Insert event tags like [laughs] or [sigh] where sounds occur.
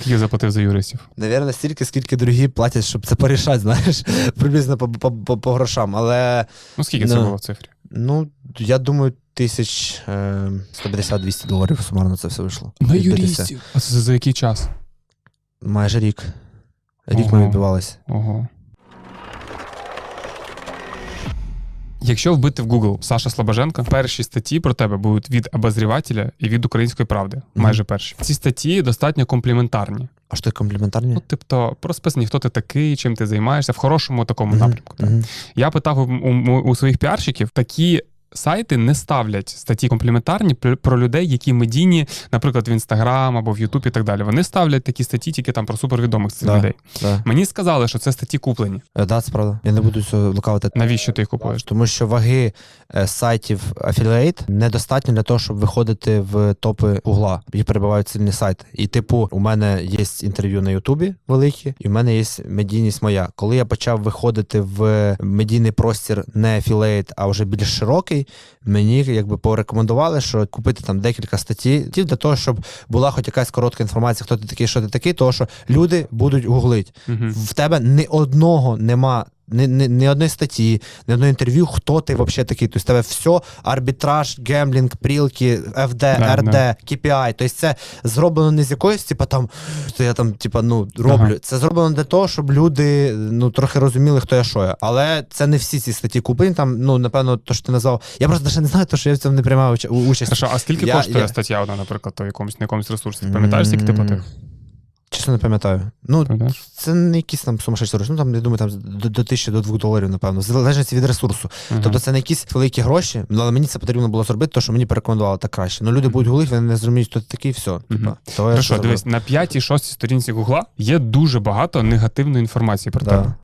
Скільки заплатив за юристів? Навірно, стільки, скільки другі платять, щоб це порішати, [laughs] знаєш, приблизно по, по, по, по грошам. Але Ну скільки це Ну. було в цифрі? ну, я думаю, тисяч е, 150-200 доларів сумарно це все вийшло. На юристів. А це за який час? Майже рік. Рік Ого. ми відбивалися. Ого. Якщо вбити в Google Саша Слобоженко, перші статті про тебе будуть від обозрівателя і від української правди. Мгм. Майже перші. Ці статті достатньо компліментарні. А що компліментарні? Ну, тобто, розписані, хто ти такий, чим ти займаєшся, в хорошому такому Мгм, напрямку. Так. мгм. Я питав у, у, у своїх піарщиків, такі сайти не ставлять статті компліментарні про, людей, які медійні, наприклад, в Інстаграм або в Ютуб і так далі. Вони ставлять такі статті тільки там про супервідомих цих Да. людей. Да. Мені сказали, що це статті куплені. Е, Да, це правда. Я не буду цього лукавити. Навіщо ти їх купуєш? Тому що ваги е, сайтів Affiliate недостатньо для того, щоб виходити в топи Гугла. Їх перебувають сильні сайти. І, типу, у мене є інтерв'ю на Ютубі великі, і в мене є медійність моя. Коли я почав виходити в медійний простір не Affiliate, а вже більш широкий, мені якби порекомендували, що купити там декілька статей для того, щоб була хоч якась коротка інформація, хто ти такий, що ти такий, тому що люди будуть гуглить Угу. в тебе ні одного нема. Ні, ні, ні одної статті, ні одного інтерв'ю, хто ти взагалі такий. Тобто тебе все арбітраж, гемблінг, прілки, ФД, Да, РД, да. KPI. Тобто це зроблено не з якоїсь, типа там, що я там, типа, ну, роблю. Ага. Це зроблено для того, щоб люди ну, трохи розуміли, хто я що я. Але це не всі ці статті куплені. Там, ну, напевно, то, що ти назвав. Я просто навіть не знаю, то, що я в цьому не приймав участь. Хорошо, а скільки Я- коштує я- стаття наприклад, то якомусь на якомусь ресурсі? Ти пам'ятаєш, скільки ти платив? Чесно не пам'ятаю. Ну, Пам'ятаєш? це не якісь там сумасшедші гроші. Ну там, я думаю, там до, до тисячі, до двох доларів, напевно, в залежності від ресурсу. Мгм. Тобто це не якісь великі гроші, але мені це потрібно було зробити, тому що мені порекомендували так краще. Ну люди будуть гуглити, вони не зрозуміють, хто ти такий, все. Типа, то того я Хорошо, зробив. дивись, на п'ятій, шостій сторінці Гугла є дуже багато негативної інформації про Да. тебе.